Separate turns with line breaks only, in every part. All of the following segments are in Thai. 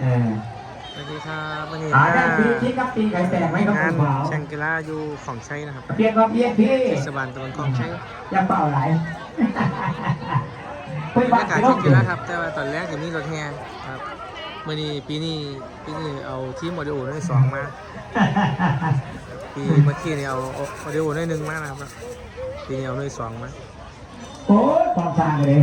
เออ
สวัสดีครับวันนี้
หา
ห
ได้
น้า
ปีคิดครับปีไก่แตกไหมครับ
งา
คุ
น
ณขาว
แข่งกีฬาอยู่ของใช้นะครับ
เพียงก็เพียงพี่
เทศบาลตะบนของใช้
ยังเปล่าไหลคุ
บ
ย
รร
บ้ายา
กาศ
ที่
แข่งกีฬาครับแต่ว่าตอนแรกจะมีรถแห่ครับมื่อนี้ปีนี้ปีนี้เอาทีมโมเดลน้อยสองมาปีเมื่อกี้นี่เอาโมเดลน้อยหนึ่งมานะครับปีนี้เอาน้อยสองมา
โอ้ยความสร้างเลย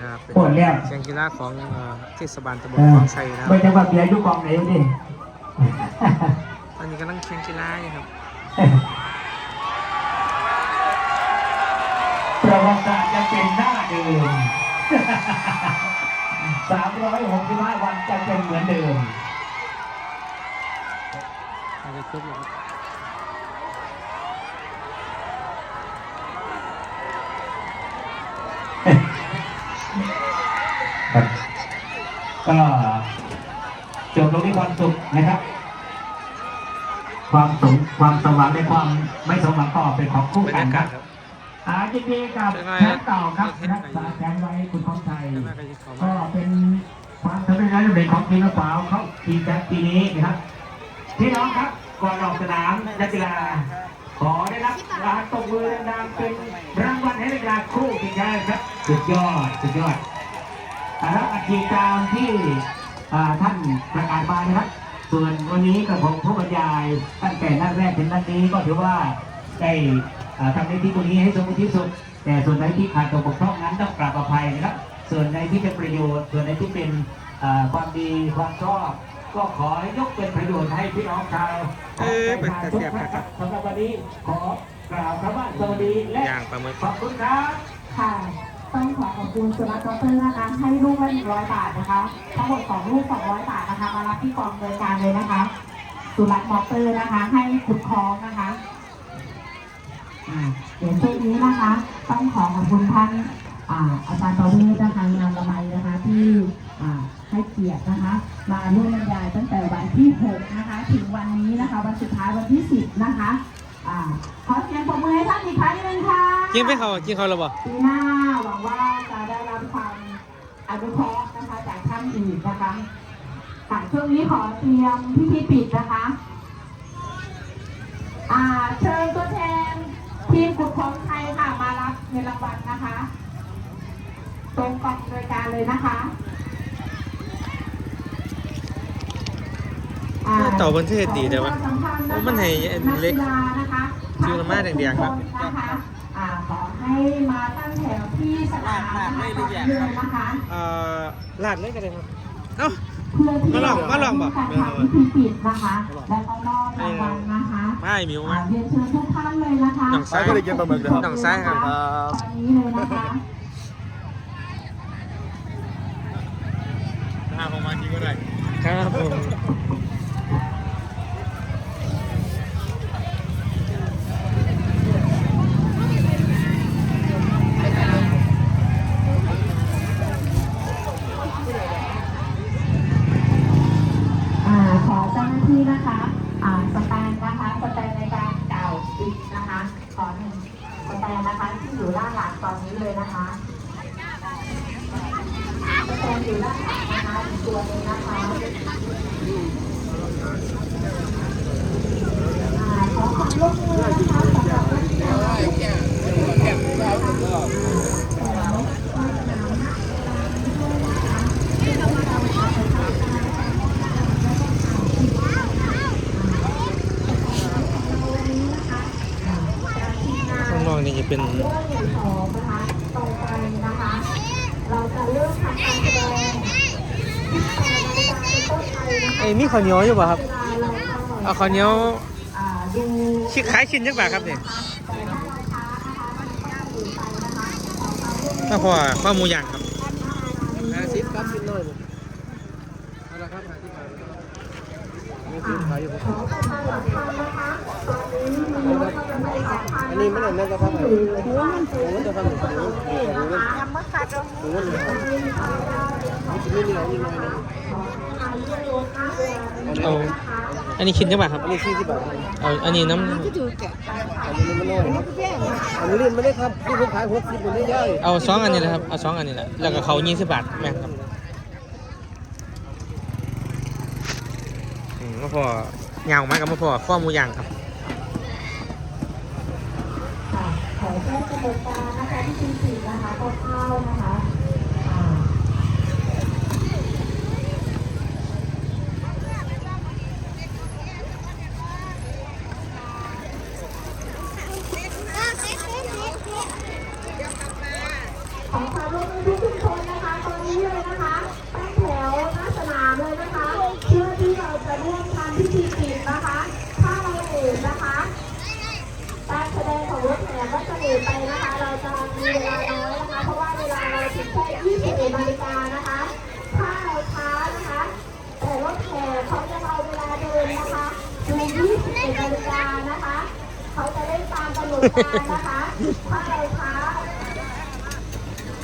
นะครับเป็น
โอ้ยแล้ว
แข่งกีฬาของเอ่อเทศบาลตะบ
เอนอ
ของใช้นะค
ไม่
รับ
จะว่าเบียร์ยุกองไหนดิ
ตอนนี้กำลังแข่งกีฬาอยู่ครับ
ประวัติศาสตร์จะเป็นหน้าเดิม 365 วันจะเป็นเหมือนเดิม
อาจจะครบแล้วครับ
ครับก็จบลงที่ความสุขนะครับ ความสมความสมหวังในความไม่สมหวังก็เป็นของคู่
บรร
กัน
ยา
ค
กา
รั
ศ
บ
ครับ
อายินดีกับ
เป็นไง
แชมป์เก่าครับ
ประเทศไท
รั
ย
กษาแชมป์ไว้คุณท้องชัย
แต่ว่าก็จะเข้า
ก็
มา
เป็นความสำเร็จและสำเร็จของทีมกระเป๋าเขาทีมแชมป์ปีนี้นะครับพี่น้องครับก่อนออกสนามนักกีฬาขอได้รับการตบมือดังๆเป็นรางวัลให้นักกีฬาคู่ทีมชาติครับสุดยอดสุดยอด นะครับอัฐิตามที่อ่าท่านประกาศมานะครับ ส่วนวันนี้กับผมผู้บรรยายตั้งแต่นัดแรกถึงนัดนี้ก็ถือว่าได้อ่าทำในที่ตรงนี้ให้สมบูรณ์ที่สุด แต่ส่วนไหนที่ขาดตกบกพร่องนั้นต้องกราบอภัยนะครับ ส่วนในที่เป็นประโยชน์ ส่วนในที่เป็นอ่าความดีความชอบก็ขอให้ยกเป็นประโยชน์ให้พี่น้องชาว
เอ้ยเป็นตา
ทุก
เสียบ
ท่าน
ค
ค
รั
รับบสำหรับวันนี้ขอกล่าวคำว่าสวัสดีและ
ย่างปลาหมึก
ขอบคุณครับ
ค่ะ ต้องขอขอบคุณสุรัตน์ดอกเตอร์นะคะ ให้ลูกละหนึ่งร้อยบาทนะคะ ทั้งหมดสองลูกสองร้อยบาทนะคะ มารับที่กองบริการเลยนะคะ สุรัตน์ดอกเตอร์นะคะ ให้ขุดคลองนะคะเดี๋ยวช่วงนี้นะคะ ต้องขอขอบคุณท่านอาอาจารย์ประเวศนะคะงานละไมนะคะที่ให้เกียรตินะคะ มาร่วมบรรยายตั้งแต่วันที่ 6 นะคะ ถึงวันนี้นะคะ วันสุดท้ายวันที่ 10 นะคะ อ่าขอเสียงปรบมือให้ท่านอีกครั้งหนึ่งค่ะ
กินไปเขากินเขาหรือเปล่า
ปีหน้าหวังว่าจะได้รับความอนุเคราะห์นะคะจากท่านอีกนะคะค่ะช่วงนี้ขอเตรียมพิธีปิดนะคะ อ่าเชิญตัวแทนทีมกุดของไทยค่ะมารับเงินรางวัลนะคะ ตรงกองรายการเลยนะคะอ่า
เต่าบนเทศดีแต่ว่า
ขอประชสัมพัธ์นะคะ
มันให้เล็ก
นักีฬานะคะ
ชื่อละมาแดงๆครับ
นะคะอ่าขอให้มาตั้งแถวที่สนามนะคะก่อนเดินนะคะ
เอ่อลาดเลยก็ได้ครับเอ้า
เพื่อที่
มาลองมาลองบ่
การทำพิธีปิดนะคะและก็มอบรางวัลนะคะ
ไม่มิว
อ่า
มา
เรียนเชิญทุกท่านเลยนะคะ
หนองซ้ายก็เลยกินปลาหมึกนะครับหนองซ้ายครับ
ตอนนี้เลยนะคะ
ถ้าผมมากินก็ได้ครับผม
อ่าขอเจ้าหน้าที่นะคะอ่าสแตนนะคะสแตนในการเก่าปิดนะคะ ขอหนึ่งสแตนนะคะที่อยู่ด้า นี้เลยนะคะสแทนอยู่ด้านหลังนะคะอีกตัวนึงนะคะขอความร่วมมือนะคะสำหรับนัก
เพื่
องอย่างของนะคะตรงไปนะคะเราจะเริ่มทำการแสดงที่แปดนาฬิกาเป็นต้นไปนะคะ
ไอ้ยมีข้าวเหนียวอยู่ป่ะครับ
เวลาเราเข้า
เอาข้าวเหนียว
อ่าดู
ชิ้นขายชิ้นจักบาทครับเนี่ย
แต่ถ้าเราช้านะคะมันก็จะหนีไปนะคะขอความร่วมมือ
ถ้าพอข้าวหมูย่างครับ
นะคะ
สิบครับชิ้นน้อยเอาละครับที่ขายนี่คือขายอยู่
ขอประชาสัม นะคะอันนี้
ไม่ได้นั่นก็ครับ
ที่อยู่ที่ว่ามันถูก
จะทำหมูหมูหมู
ยังไม่ขาดหรอก
หมูหมูนี่นี่เราอีกหน่อยนึงเอาอันนี้ชิ้นจักบาทครับ
อันนี้สี่สิบบาทครับ
เอาอันนี้น้ำ
อันนี้มันน้อยอันนี้เล่นไม่ได้ครับที่ผมขายหกสิบคนนี้ได้
เอาสองอันนี้แหละครับเอาสองอันนี้แหละแล้วก็เขายี่สิบบาทแม่ครับมมาพอย่างมากับมาพอข้อมูย่างครับ
ค่ะขอแจ้งกำหนดตานะคะที่ทีสี่นะคะคร่าวๆนะคะอ่า ขอความร่วมมือทุกชุมชนนะคะ ตอนนี้เลยนะคะตั้งแถวหน้าสนามเลยนะคะ เพื่อที่เราจะร่วมทำพิธีปิดนะคะ ถ้าเราเห็นนะคะการแสดงของรถแห่ก็จะเห็นไปนะคะ เราจะมีเวลาน้อยนะคะ เพราะว่าเวลาเราถึงแค่21นาฬิกานะคะ ถ้าเราช้านะคะ แต่รถแห่เขาจะเอาเวลาเดินนะคะถึง21นาฬิกานะคะ เขาจะได้ตามกำหนดกา รนะคะถ้าเราช้า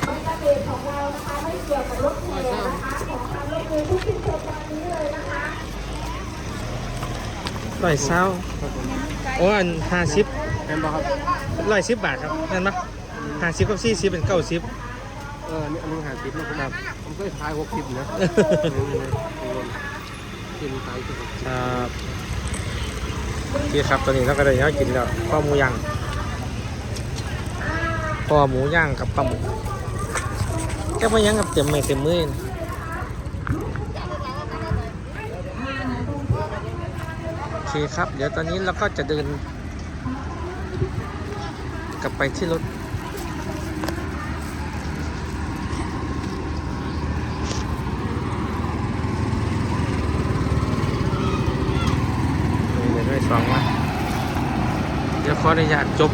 มันกระเด็นของเรานะคะไม่เกี่ยวกับรถแห่นะคะของทางรถเมล์ทุกชุมชนตอนนี้เลยนะคะ
ร้อยเศร้าโอ้อันห้าสิบ
เห็นป่ะครับ
ร้อยสิบบาทครับนั่นปะห้าสิบกับสี่สิบเป็นเก้าสิบ
เออนี่อันนี้หาสิบนะครับผมเคยขายหกสิบนะกินขายสิบ
ครับโอเคครับตอนนี้เราก็ได้แล้วกินแล้วข้อหมูย่าง ข้อหมูย่างกับปลาหมึกแค่ไม่ยังกับเต็มไม่เต็มมือนโอเคครับ เดี๋ยวตอนนี้เราก็จะเดิน กลับไปที่รถมีเลยด้วยสองวันเดี๋ยวขออนุญาตจบ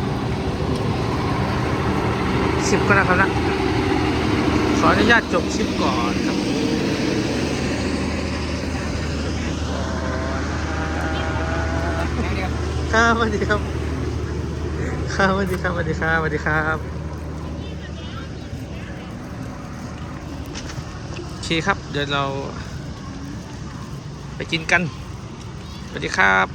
สิบก็นะครับนะ ขออนุญาตจบสิบก่อนครับครับสวัสดีครับ ครับสวัสดีครับสวัสดีครับสวัสดีครับโอเคครับ เดี๋ยวเราไปกินกัน สวัสดีครับ